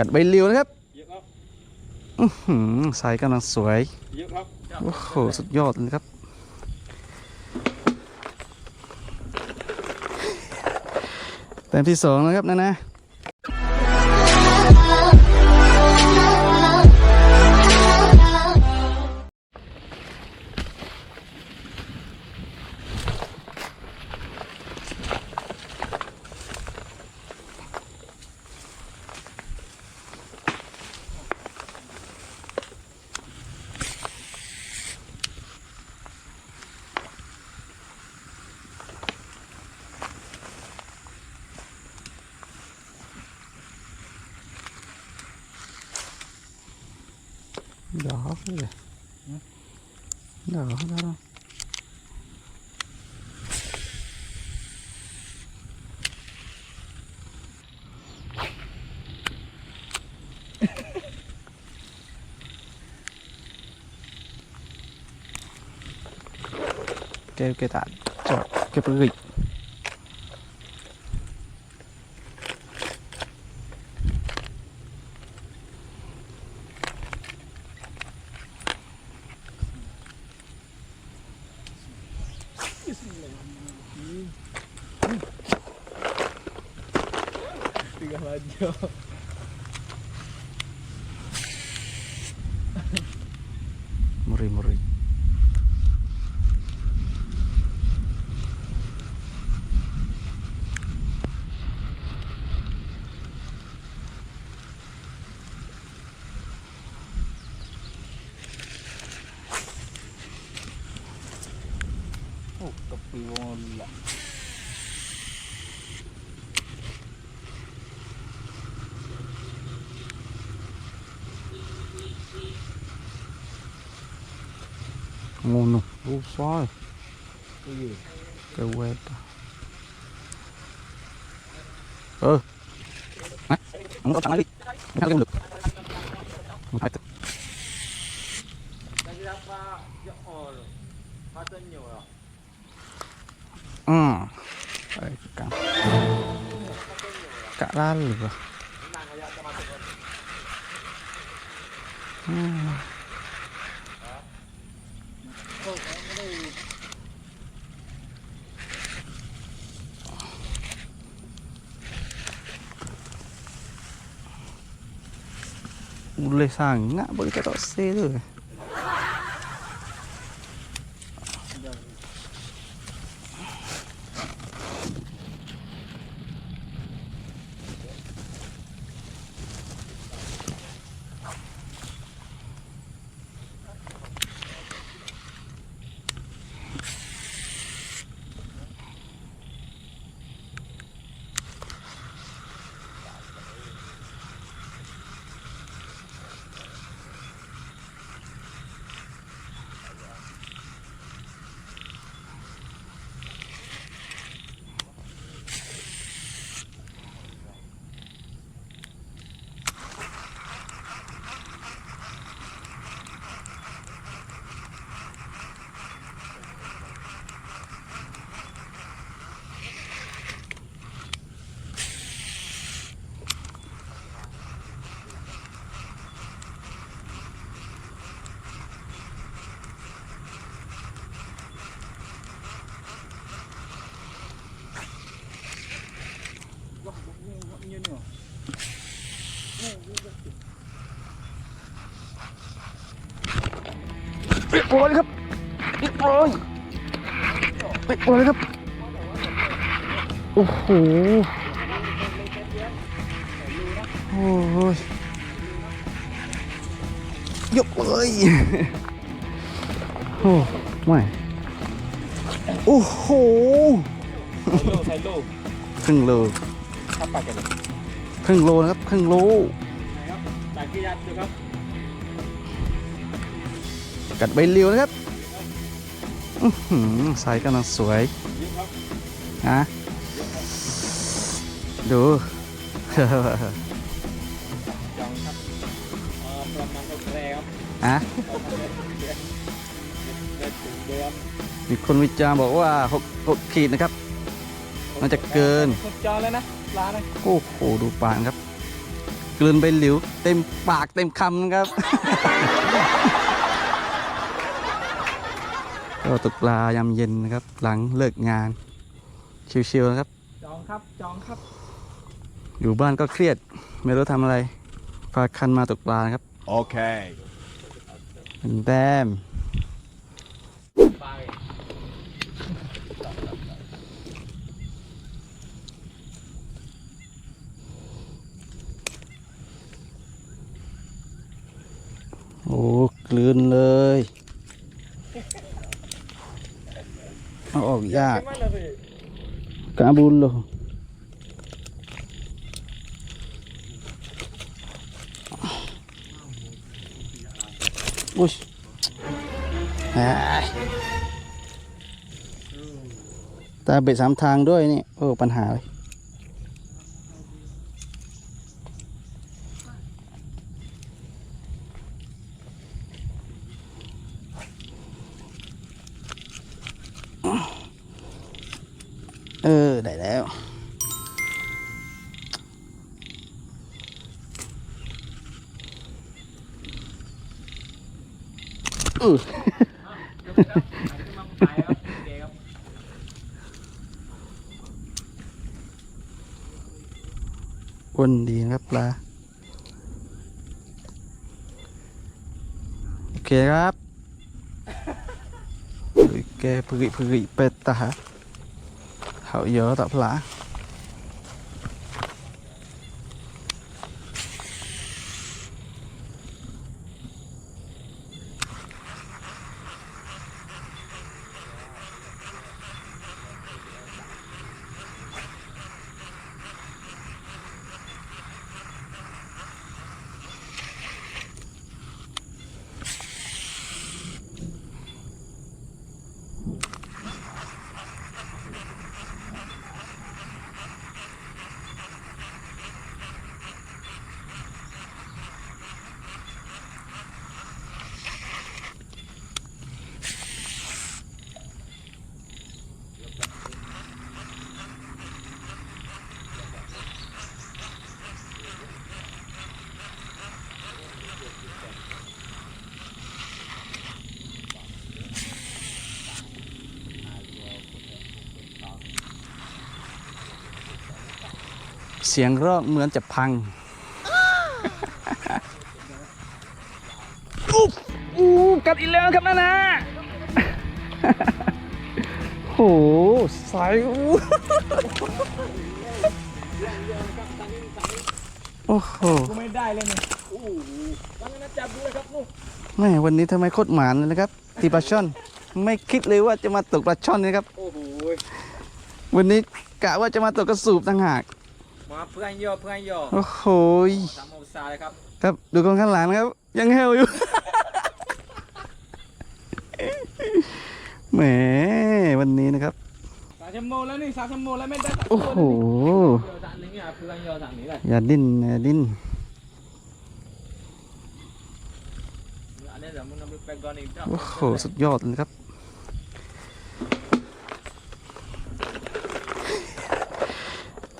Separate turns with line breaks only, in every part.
กัดใบเลียวนะครับ
เยอะครับ
อื้อหือสายกำลังสวย
เยอะครับ
โอ้โหสุดยอดเลยครับแต้มที่สองนะครับนะนะ đỏ cái này đỏ đó đâu kêu cái tạt chọn cái bức gịch
Tiga radio. ഓ കപ്പി
പോലില്ല Uno, uh,
suave. Oye.
Qué huepa. Ờ. Đấy. Không có chẳng đi. Nó không được. Một hai
tập. Đây là ba,
dọc hồ rồi. Phát nhiều rồi
cả 어. 그러니까.
까랄르. 음. Ulay ngã bởi
cái kata C tu.
Tuyệt vời ครับ tuyệt vời tuyệt vời ครับ โอ้โหโอ้ยยกเลยโอ้ไม่โอ้โห
Hello, hello.
ครึ่งโล
Apa kan?
ครึ่งโลนะครับครึ่งโล
ครับตะกี้ยัดดูครับ
กัดใบเลียวนะครับสายกำลังสวย
เยอะครับ
นะดู
จองครับประมีคน
วิจารณ์บอกว่าหกหกขีดนะครับ มันจะเกิน
สุดจอเลยนะปลาเลย
โอ้โหดูปานครับ กลืนไปหลิว เต็มปากเต็มคำนะครับ ก็ตกปลายามเย็นนะครับ หลังเลิกงาน ชิวๆนะครับ
จองครับ จองครับ
อยู่บ้านก็เครียด ไม่รู้ทำอะไรพาคันมาตกปลานะครับ
Okay.
เป็นแต้ม
ไป
โอ้กลืนเลย เอาออกยาก
ไม่เลยพี่
กาบุลโลอุ้ยเอ้ยตาเบ็ดสามทางด้วยนี่ โอ้ ปัญหาเลย เออได้แล้ว อือ
เดี๋ยวครับไหนจะมาขายครับโอเคครับ
อ้วนดีนะครับปลา โอเคครับ แกผึริผึริเป็ดตา เขาเย เสียงรอบเหมือนจะพังอุ๊บอู้กัดอีกแล้วครับนานาโหสายอู้โอ้โห
กูไม่ได้เลยเนี่ยโอ้โหตั้งนะจับดูเลยครับนู่น
แม่วันนี้ทำไมโคตรหมานเลยนะครับตีปลาช่อน ไม่คิดเลยว่าจะมาตกปลาช่อนนะครับ
โอ้โห
วันนี้กะว่าจะมาตกกระสูบต่างหาก
มาเพื่อนย่อเพื่อนย่อ
โอ้โหย
สามองศาเลยครับ
ครับดูคนข้างหลังนะครับ ยังเฮลอยู่ แหมวันนี้นะครับ
สามชั่วโมงแล้วนี่สามชั่วโมงแล้วไม่ได้สัก
โอ้
ตัว
โห
เดี๋ยวสามนี้อะเพื่อนย่อสามนี้เลย
อย่าดิ้นอย่าดิ้น
อันนี้เดี๋ยวมึงนำไปแปลงก่อนอีกจ้ะ
โอ้โหสุดยอดเลยครับ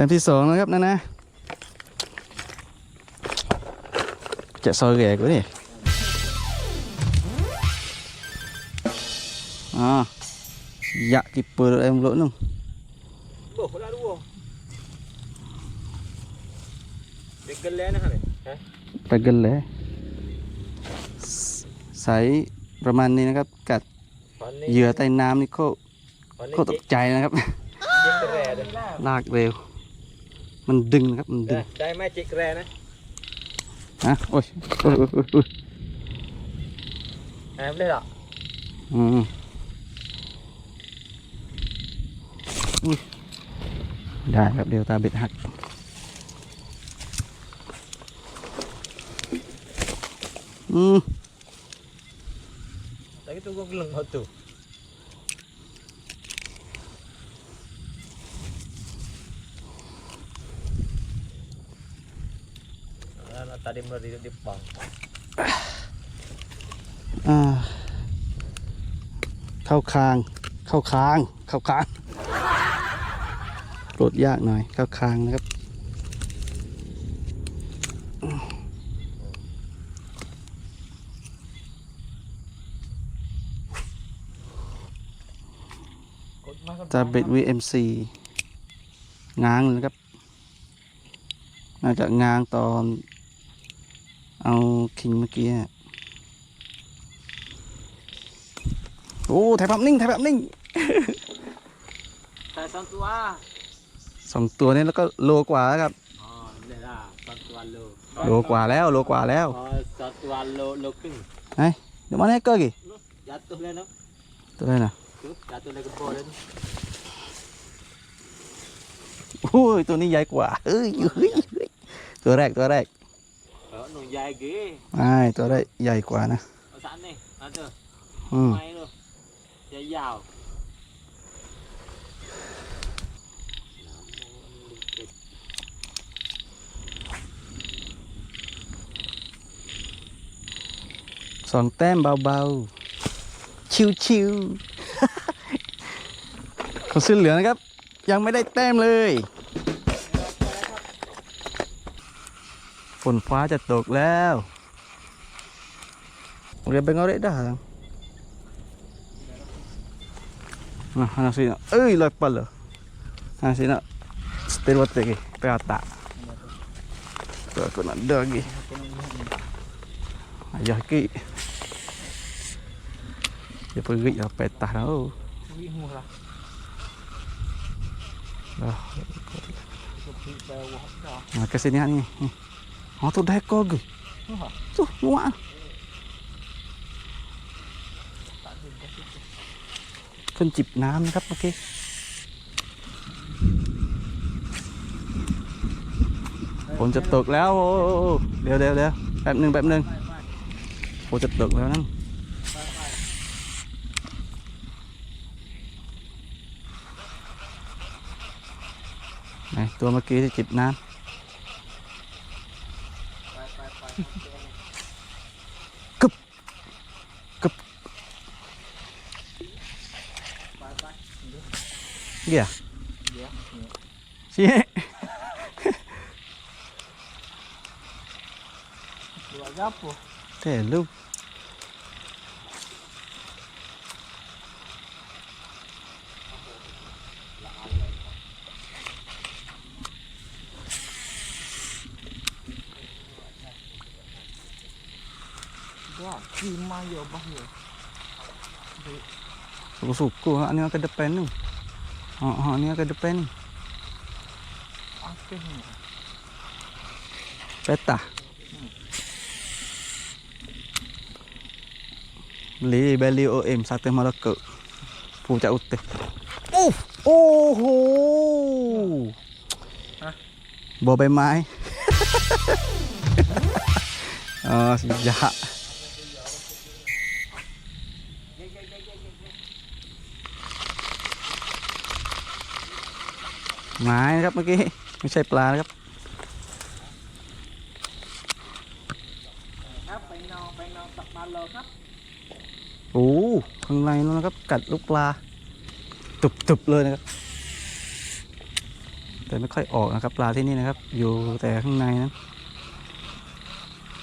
ต้มที่สองนะครับนะนะ จะซอยแหกวะนี่อ่ายะกิเปอร์เอ็มโลนึง
โอ้โหได้ดูเด็กกันแล้วนะครับเนี่ย
ไปกันเลยใสประมาณนี้นะครับ กัดเหยื่อใต้น้ำนี่โคตรโคตรตกใจนะครับ
เจ๊กแร่เลย
ลากเร็ว มันดึงนะครับมันดึง
ได้ไหมเจ๊กแร่นะ
ฮะโอ้ยโอ้ยโอ้ยโอ้ยโอ้ย
แอมเลยเหรอ
อืมอุ้ยได้ครับเดี๋ยวตาเบ็ดหักอืม
Tapi tu kau geleng kau tu. Nah, tadi mulai di di pang.
อ่าเข้าคาง เข้าคาง เข้าคางโปลดยากหน่อย เข้าคางนะครับ
กดมาครับ
จะเบ็ด VMC ง้างเลยนะครับ น่าจะง้างตอน เอาคิงเมื่อกี้อะโอ้ถ่ายภาพนิ่งถ่ายภาพนิ่ง
แต่สองตัว
สองตัวนี้แล้วก็โลกว่าแล้วครับ
อ๋อเนี่ยละสองตัวโล
โลกว่าแล้วโลกว่าแล้ว
อ๋อสองตัวโลโลครึ่ง
เดี๋ยวมาให้เกอร์กี่
jatuh lah no
ตัวไหนน่ะ
tu jatuh lah kebor dah tu
โอ้ยตัวนี้ใหญ่กว่าเอ้ยเฮ้ยเฮ้ยตัวแรกตัวแรก ไอ้ตัวแรกใหญ่กว่านะ
oh sat ni ada
อืม
mai tu dia yau
สองแต้มเบาๆ ชิวๆคนเสื้อเหลืองนะครับ ยังไม่ได้แต้มเลย นฟ้าจะตกแล้วเรียบไปงอเรดdah Nah, anak sini. Eh, lepas lah. Nah, sini nak setir water lagi. Pe atak. Tu aku nak ada lagi. Ayah ki. Dia perik lah petah tau.
wi mu lah
Dah.
tu pi bawah dah
Nah, ke sini ni. Ni. Oh, tu dah ekor ke?
Wah.
Tu, muak.
tak ada dah situ
ขึ้นจิบน้ำนะครั อ๋ họ tôi đây có gửi tôi ngoan phân chịp nám gấp ok ผมจะตกแล้วเดี๋ยวเดี๋ยวเดี๋ยวแป๊บหนึ่งแป๊บหนึ่งผมจะตกแล้วนั่น
ไห
นตัวเมื่อกี้ที่จิบน้ำ
ปไปไปำ
เกี่ย
เดี๋ยว
ชี้
dua gapo
เท่ลูก
dua lima yo bah yo
suku-suku ini ke depan tu Oh, oh ini ke depan
nih.
Peta. Beli beli OM satu Melaka. Pucat uteh. Uh, oh. oh.
Hah?
Bobai mai. oh, sejak. ไม้อ๋อสิยะไม้นะครับเมื่อกี้ไม่ใช่ปลานะครับ
ครับไปนอนไปนอนตักมาโลครับ
โอ้ข้างในนู้นนะครับ กัดลูกปลาตุบตุบเลยนะครับ แต่ไม่ค่อยออกนะครับ ปลาที่นี่นะครับ อยู่แต่ข้างในนั้น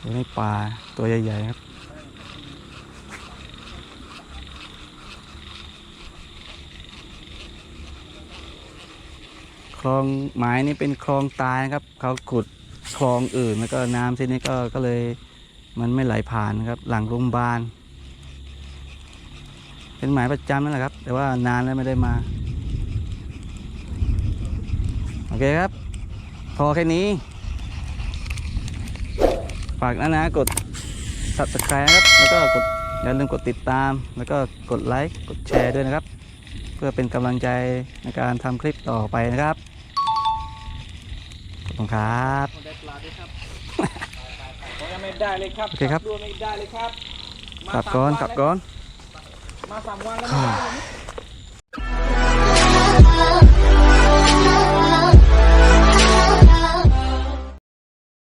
อยู่ในปลาตัวใหญ่ๆครับ คลองไม้นี่เป็นคลองตายนะครับเขาขุดคลองอื่นแล้วก็น้ำที่นี่ก็ก็เลยมันไม่ไหลผ่านครับ หลังโรงพยาบาล เป็นหมายประจำนั่นแหละครับ แต่ว่านานแล้วไม่ได้มาโอเคครับ พอแค่นี้ ฝากนะนะกด subscribe ครับ แล้วก็กดอย่าลืมกดติดตาม แล้วก็กดไลค์ กดแชร์ด้วยนะครับ เพื่อเป็นกำลังใจในการทำคลิปต่อไปนะครับ อบคุณครับา
ยังไม่ได้เลยครับ
โอเคครับ
ไม่ได้เลยครับ
กลับก่อนกลับก่อน
มาสามวันแล้ว